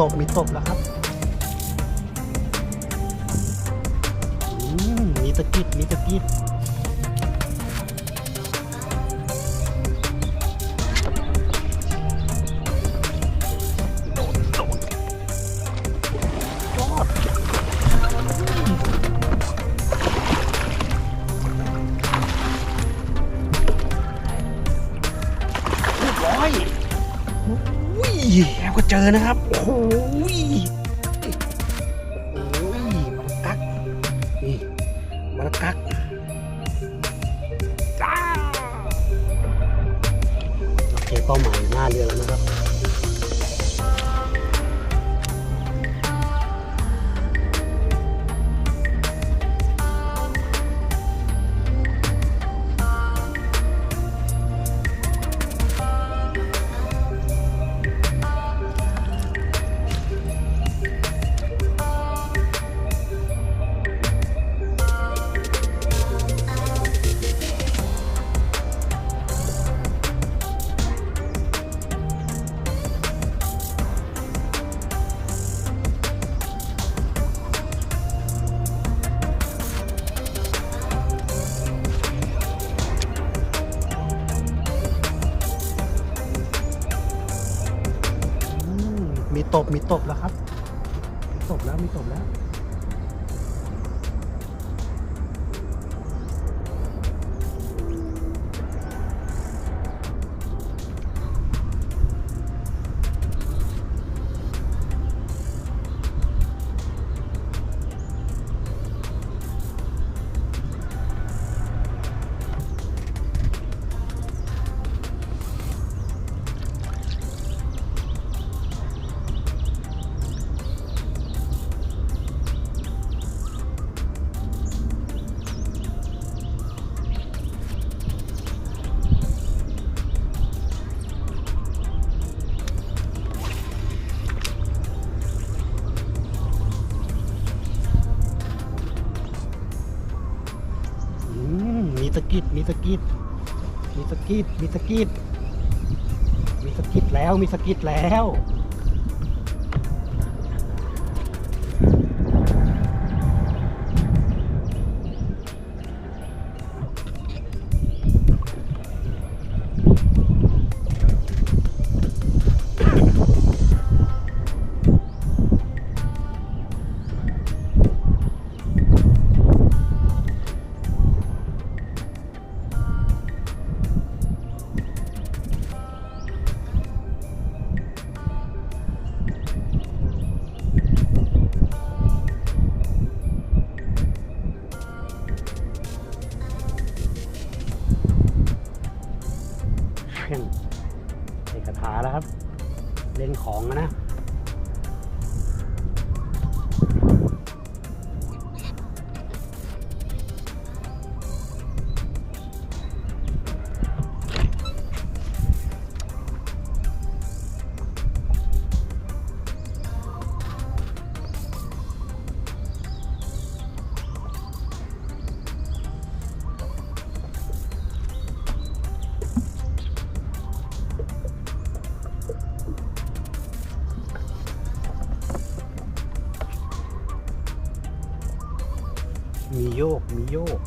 ตบมีตบแล้วครับอืมมีตะกิดมีตะกิด อนะครับ โอ้โหยโอ้ยมันกักนี่มันกักจ้าโอเคเป้าหมายหน้าเรือแล้วนะครับ มีตบมีตบแล้วครับ มีตบแล้วมีตบแล้ว กิดมีสกิดมีสกิดมีสกิดมีสกิดแล้วมีสกิดแล้ว โยกมีโยก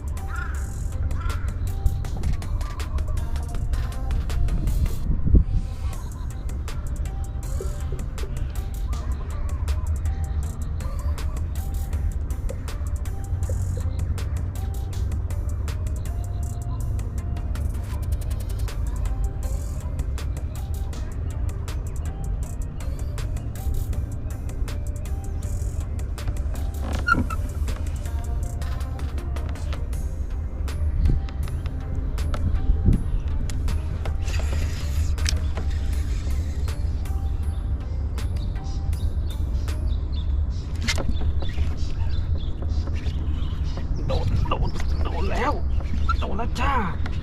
จ้า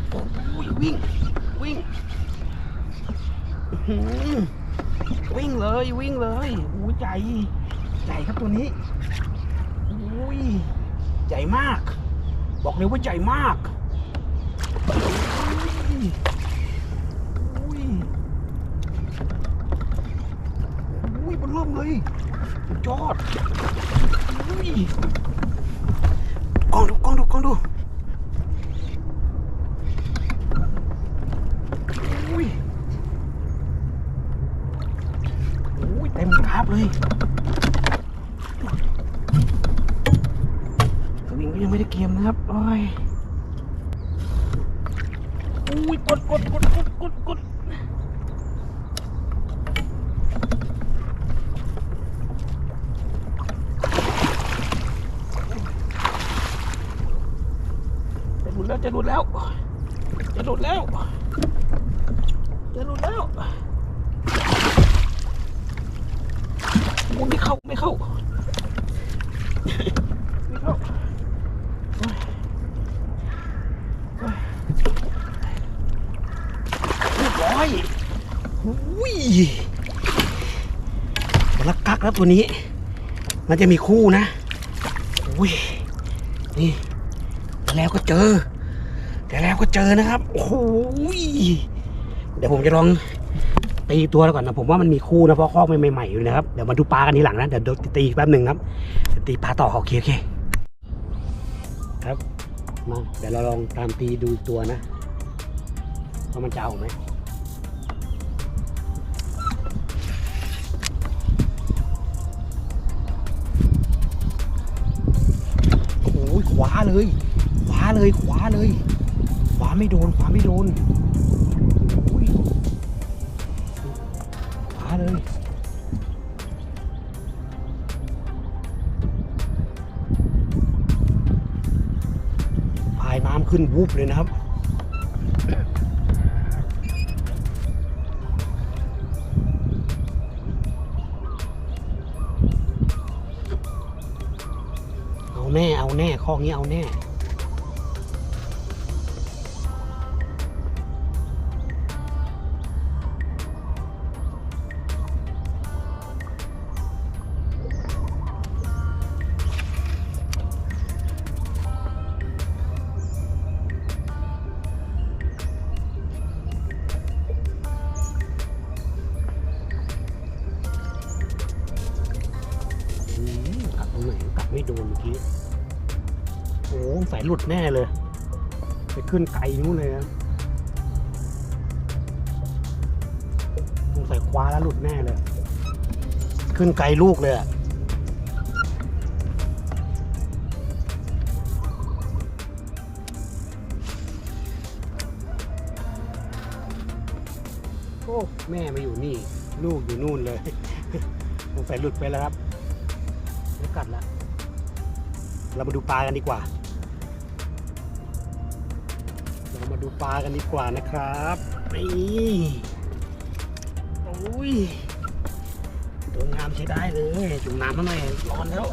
โอ้ยวิ่ง วิ่ง วิ่งเลย วิ่งเลยโอ้ใหญ่ใหญ่ครับตัวนี้โอ้ยใหญ่มาก บอกเลยว่าใหญ่มากโอ้ยอุ้ยมันเริ่มเลยเลยสุดยอดอุ้ยกล้องดูกล้องดูกล้องดูอุ้ยอุ้ยเต็มกราฟเลยสวิงก็ยังไม่ได้เกมนะครับโอ้ยอุ้ยกดกดกดกดกดกดจะหลุดแล้วจะหลุดแล้วจะหลุดแล้วจะหลุดแล้วโอ้ย ไม่เข้าไม่เข้าไม่เข้าโอ้ยโอ้ยเรียบร้อยอุ้ยลักกักแล้วตัวนี้ มันจะมีคู่นะอุ้ยนี่แล้วก็เจอ แต่แล้วก็เจอนะครับ โอ้ยเดี๋ยวผมจะลอง ตีตัวแล้วก่อนนะผมว่ามันมีคู่นะเพราะคอกใหม่ๆอยู่นะครับเดี๋ยวมาดูปลากันทีหลังนะเดี๋ยวตีแป๊บหนึ่งครับตีปลาต่อโอเคโอเคครับมาเดี๋ยวเราลองตามตีดูอีกตัวนะว่ามันจะเอาไหมโอ้โหขวาเลย ขวาเลยขวาเลย ขวาไม่โดนขวาไม่โดนาเลย พายน้ำขึ้นวูบเลยนะครับ เอาแน่ เอาแน่ข้อนี้เอาแน่ หลุดแน่เลย ไปขึ้นไกลนู้นเลยนะสงสัยคว้าแล้วหลุดแน่เลย ขึ้นไกลลูกเลยอะโอ้แม่มาอยู่นี่ ลูกอยู่นู่นเลยสงสัยหลุดไปแล้วครับไม่กัดละเรามาดูปลากันดีกว่า เรามาดูปลากันดีกว่านะครับนี่โอ้ยตัวงามใช้ได้เลยจุ่มน้ำมาหน่อยร้อนแล้ว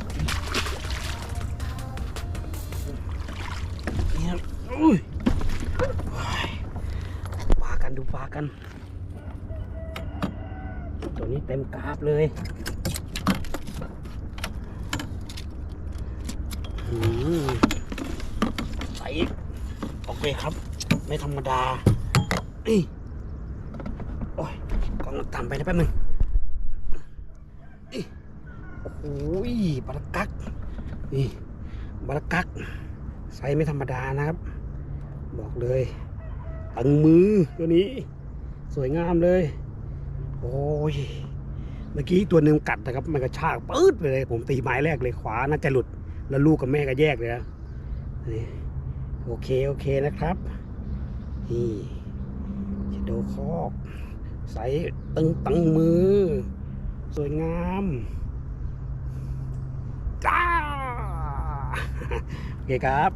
นี่ครับอุ้ยปลากันดูปลากัน ตัวนี้เต็มกราฟเลยอืมใส่อีกโอเคครับ ไม่ธรรมดานี่โอ้ยกล้องต่ำไปนะแป๊บนึงนี่โอ้โหบารากักนี่บารากักไซส์ไม่ธรรมดานะครับ บอกเลยตังมือตัวนี้ สวยงามเลย โอ้ยเมื่อกี้ตัวหนึ่งกัดนะครับ มันกระชากปื๊ดไปเลย ผมตีไม้แรกเลยขวาน่าจะหลุด แล้วลูกกับแม่ก็แยกเลยนะนี่โอเค โอเคนะครับ นี่ชโดคอก ใส่ตึงตังมือ สวยงามจ้าโอเคครับ